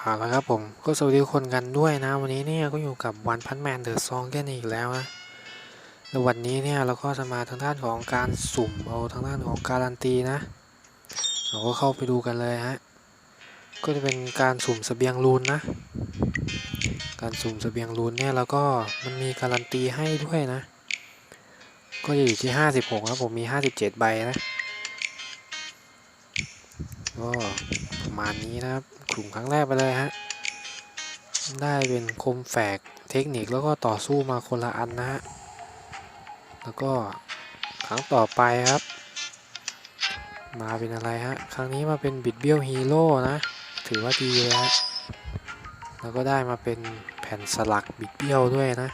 เอาละครับผมก็สวัสดีทุกคนกันด้วยนะ วันนี้เนี่ยก็อยู่กับวันพันแมนเดอะซองกันอีกแล้วนะแล้ววันนี้เนี่ยเราก็จะมาทางด้านของการสุ่มเอาทางด้านของการันตีนะ เราก็เข้าไปดูกันเลยฮะก็จะเป็นการสุ่มเสบียงรูนนะ การสุ่มเสบียงรูนเนี่ยแล้วก็มันมีการันตีให้ด้วยนะ ก็จะอยู่ที่ 56ครับผมมี 57 ใบนะก็ มาณนี้นะครับกลุ่มครั้งแรกไปเลยฮะได้เป็นคมแฝกเทคนิคแล้วก็ต่อสู้มาคนละอันนะฮะแล้วก็ครั้งต่อไปครับ มาเป็นอะไรฮะครั้งนี้มาเป็นบิดเบี้ยวฮีโร่นะถือว่าดีเลยฮะแล้วก็ได้มาเป็นแผ่นสลักบิดเบี้ยวด้วยนะ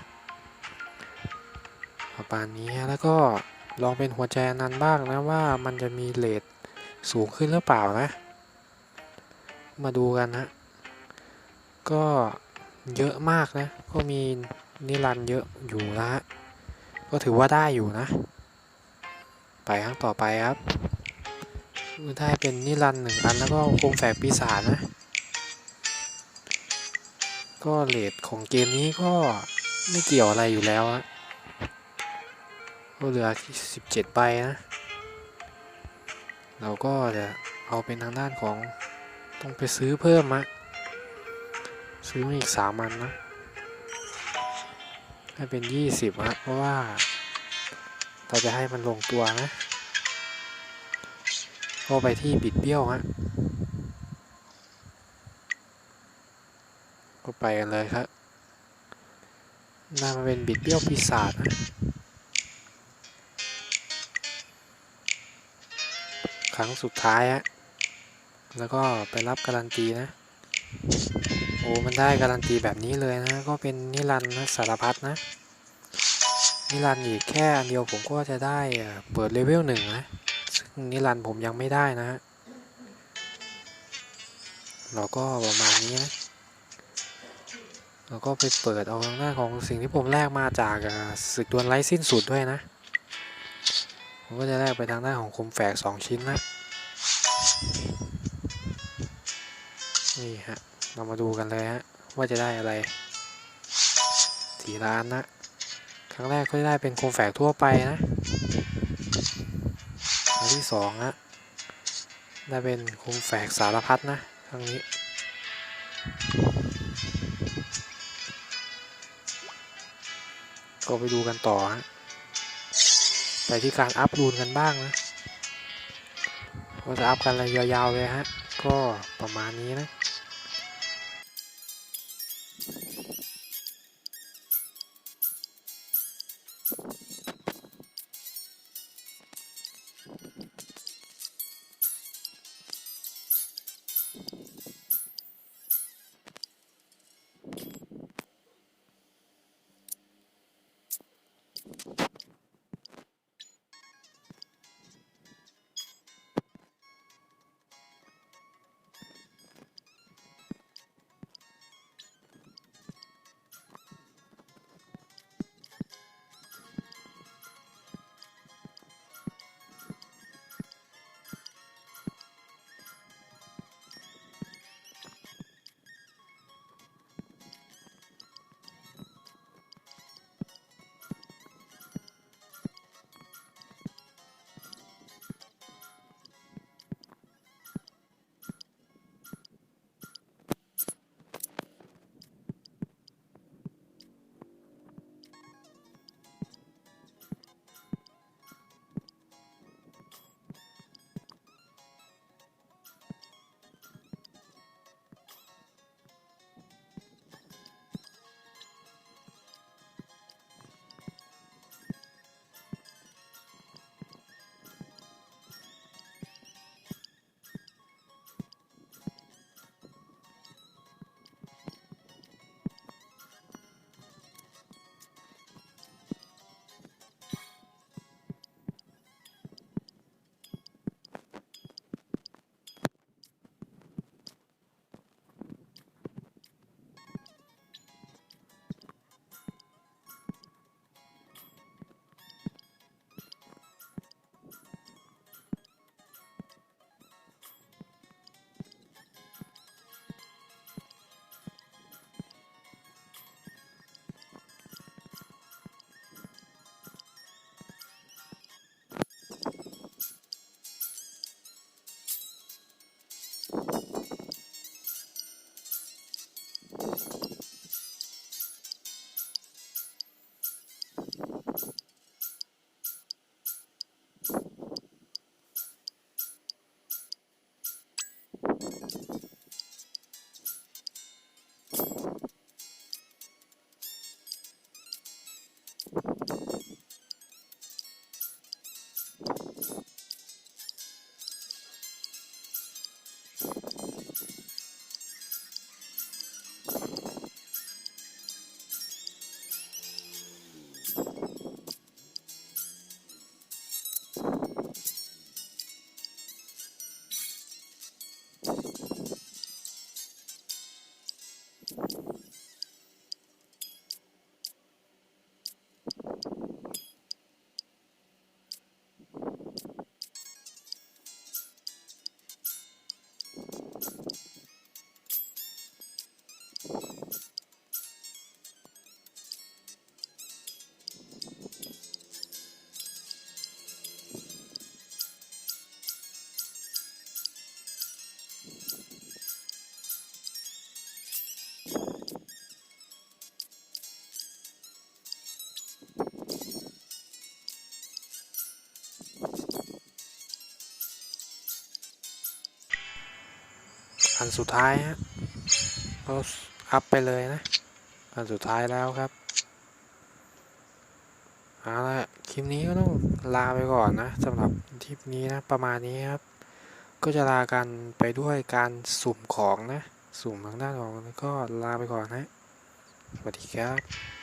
ประมาณนี้ฮะแล้วก็ลองเป็นหัวใจนันบ้างนะว่ามันจะมีเลทสูงขึ้นหรือเปล่านะ มาดูกันฮะ ก็เยอะมากนะ ก็มีนิรันเยอะอยู่นะฮะ ก็ถือว่าได้อยู่นะ ไปครั้งต่อไปครับ ได้เป็นนิรันหนึ่งอันแล้วก็โคมแฝกปีศาจนะ ก็เลทของเกมนี้ก็ไม่เกี่ยวอะไรอยู่แล้วอะก็เหลือ 17ใบนะ เราก็จะเอาเป็นทางด้านของ ต้องไปซื้อเพิ่มมะซื้อมาอีกสามอันนะให้เป็นยี่สิบฮะเพราะว่า เราจะให้มันลงตัวนะก็ไปที่บิดเบี้ยวฮะก็ไปกันเลยครับน่ามาเป็นบิดเบี้ยวปีศาจนะครั้งสุดท้ายฮะ แล้วก็ไปรับการันตีนะ โอ้มันได้การันตีแบบนี้เลยนะ ก็เป็นนิรันดร์สารพัดนะ นิรันดร์อีกแค่อันเดียวผมก็จะได้เปิดเลเวลหนึ่งนะ ซึ่งนิรันดร์ผมยังไม่ได้นะ เราก็ประมาณนี้นะเราก็ไปเปิดเอาทางหน้าของสิ่งที่ผมแลกมาจากศึกดวลไร้สิ้นสุดด้วยนะ ผมก็จะแลกไปทางด้านของคมแฝกสองชิ้นนะ นี่ฮะ เรามาดูกันเลยฮะ ว่าจะได้อะไรสีล้านนะครั้งแรกก็จะได้เป็นโคมแฝกทั่วไปนะครั้งที่สองฮะได้เป็นโคมแฝกสารพัดนะครั้งนี้ก็ไปดูกันต่อฮะไปที่การอัพรูนกันบ้างนะก็จะอัพกันเลยยาวๆเลยฮะ ก็ประมาณนี้นะ อันสุดท้ายฮะก็อัพไปเลยนะ อันสุดท้ายแล้วครับเอาละคลิปนี้ก็ต้องลาไปก่อนนะสำหรับทริปนี้นะประมาณนี้ครับ ก็จะลากันไปด้วยการสุ่มของนะ สุ่มทางด้านของก็ลาไปก่อนนะสวัสดีครับ